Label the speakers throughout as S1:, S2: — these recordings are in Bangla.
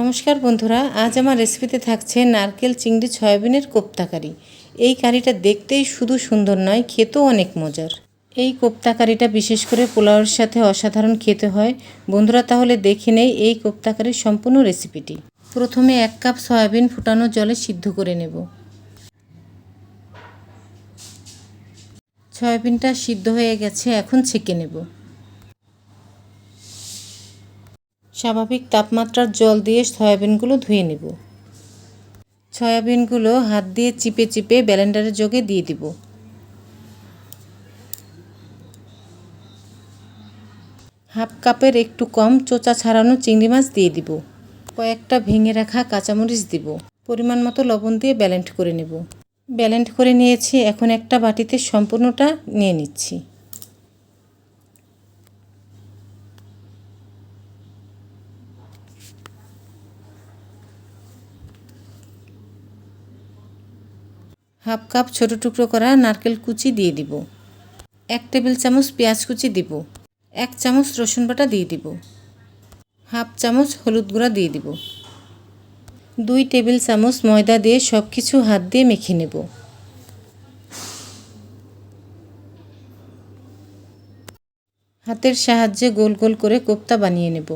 S1: নমস্কার বন্ধুরা, আজ আমার রেসিপিতে থাকছে নারকেল চিংড়ি সয়াবিনের কোপ্তা কারি এই কারিটা দেখতেই শুধু সুন্দর নয়, খেতেও অনেক মজার। এই কোপ্তা কারিটা বিশেষ করে পোলাওয়ের সাথে অসাধারণ খেতে হয়। বন্ধুরা, তাহলে দেখে নেই এই কোপ্তা কারির সম্পূর্ণ রেসিপিটি প্রথমে এক কাপ সয়াবিন ফুটানো জলে সিদ্ধ করে নেব। সয়াবিনটা সিদ্ধ হয়ে গেছে, এখন ছেঁকে নেব। স্বাভাবিক তাপমাত্রার জল দিয়ে সয়াবিনগুলো ধুয়ে নেব। সয়াবিনগুলো হাত দিয়ে চিপে চিপে ব্যালেন্ডারের যোগে দিয়ে দিব। হাফ কাপের একটু কম চোচা ছাড়ানো চিংড়ি মাছ দিয়ে দিব। কয়েকটা ভেঙে রাখা কাঁচামরিচ দিব। পরিমাণ মতো লবণ দিয়ে ব্যালেন্ড করে নেব। ব্যালেন্ড করে নিয়েছি, এখন একটা বাটিতে সম্পূর্ণটা নিয়ে নিচ্ছি। হাফ কাপ ছোট টুকরো করা নারকেল কুচি দিয়ে দিব। এক টেবিল চামচ পেঁয়াজ কুচি দিব। এক চামচ রসুন বাটা দিয়ে দিব। হাফ চামচ হলুদ গুঁড়া দিয়ে দিব। দুই টেবিল চামচ ময়দা দিয়ে সব কিছু হাত দিয়ে মেখে নেব। হাতের সাহায্যে গোল গোল করে কোপ্তা বানিয়ে নেব।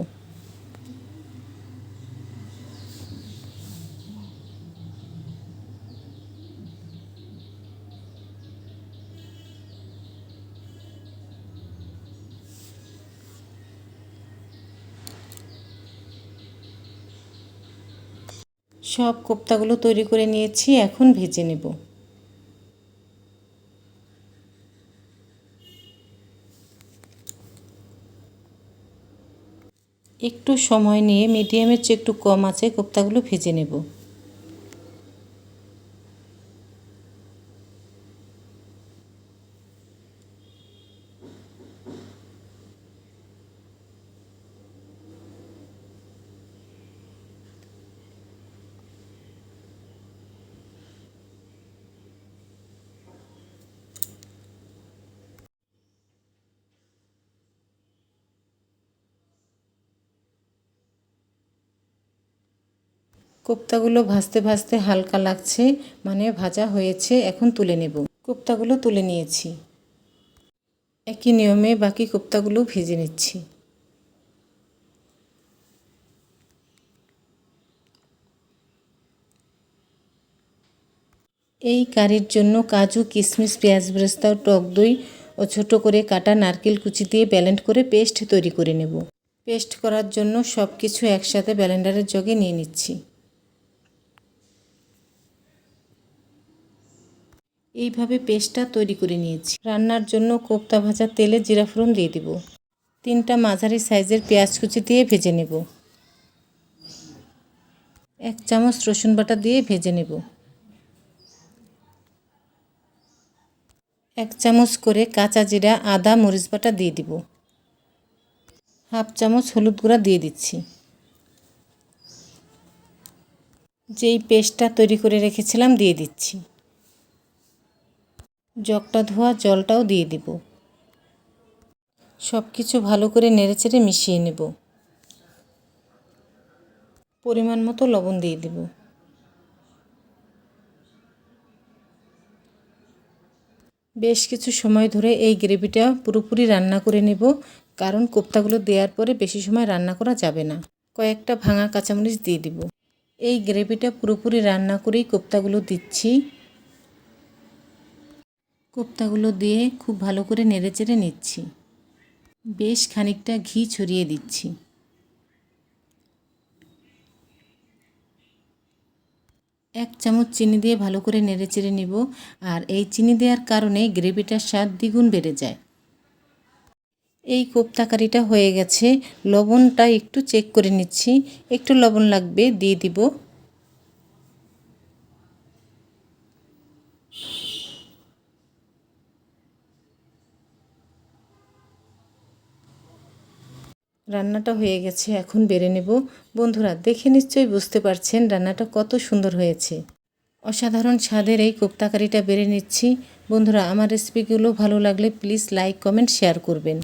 S1: সব কোপ্তাগুলো তৈরি করে নিয়েছি, এখন ভেজে নেব। একটু সময় নিয়ে মিডিয়ামের চেয়ে একটু কম আছে, কোপ্তাগুলো ভেজে নেব। কোপ্তাগুলো ভাজতে ভাজতে হালকা লাগছে মানে ভাজা হয়েছে, এখন তুলে নেব। কোপ্তাগুলো তুলে নিয়েছি। একই নিয়মে বাকি কোপ্তাগুলো ভেজে নিচ্ছি। এই কারির জন্য কাজু কিশমিশ পেঁয়াজ বেরেস্তা, টক দই ও ছোট করে কাটা নারকেল কুচি দিয়ে ব্যালেন্ড করে পেস্ট তৈরি করে নেব। পেস্ট করার জন্য সব কিছু একসাথে ব্যালেন্ডারের জগে নিয়ে নিচ্ছি। এইভাবে পেস্টটা তৈরি করে নিয়েছি। রান্নার জন্য কোপ্তা ভাজা তেলে জিরা ফোড়ন দিয়ে দিব। তিনটা মাঝারি সাইজের পেঁয়াজ কুচি দিয়ে ভেজে নেব। এক চামচ রসুন বাটা দিয়ে ভেজে নেব। এক চামচ করে কাঁচা জিরা, আদা, মরিচ বাটা দিয়ে দিব। হাফ চামচ হলুদ গুঁড়া দিয়ে দিচ্ছি। যেই পেস্টটা তৈরি করে রেখেছিলাম দিয়ে দিচ্ছি। জগটা ধোয়া, জলটাও দিয়ে দিব। সব কিছু ভালো করে নেড়েচেড়ে মিশিয়ে নেব। পরিমাণ মতো লবণ দিয়ে দেব। বেশ কিছু সময় ধরে এই গ্রেভিটা পুরোপুরি রান্না করে নেব, কারণ কোপ্তাগুলো দেওয়ার পরে বেশি সময় রান্না করা যাবে না। কয়েকটা ভাঙা কাঁচামরিচ দিয়ে দিব। এই গ্রেভিটা পুরোপুরি রান্না করেই কোপ্তাগুলো দিচ্ছি। কোপ্তাগুলো দিয়ে খুব ভালো করে নেড়েচেড়ে নিচ্ছি। বেশ খানিকটা ঘি ছড়িয়ে দিচ্ছি। এক চামচ চিনি দিয়ে ভালো করে নেড়েচেড়ে নিব আর এই চিনি দেওয়ার কারণে গ্রেভিটার স্বাদ দ্বিগুণ বেড়ে যায়। এই কোপ্তাকারিটা হয়ে গেছে। লবণটা একটু চেক করে নিচ্ছি। একটু লবণ লাগবে, দিয়ে দিব। রান্নাটা হয়ে গেছে, এখন বেড়ে নেব। বন্ধুরা, দেখে নিশ্চয়ই বুঝতে পারছেন রান্নাটা কত সুন্দর হয়েছে। অসাধারণ স্বাদের এই কোপ্তাকারিটা বেড়ে নিচ্ছি। বন্ধুরা, আমার রেসিপিগুলো ভালো লাগলে প্লিজ লাইক কমেন্ট শেয়ার করবেন।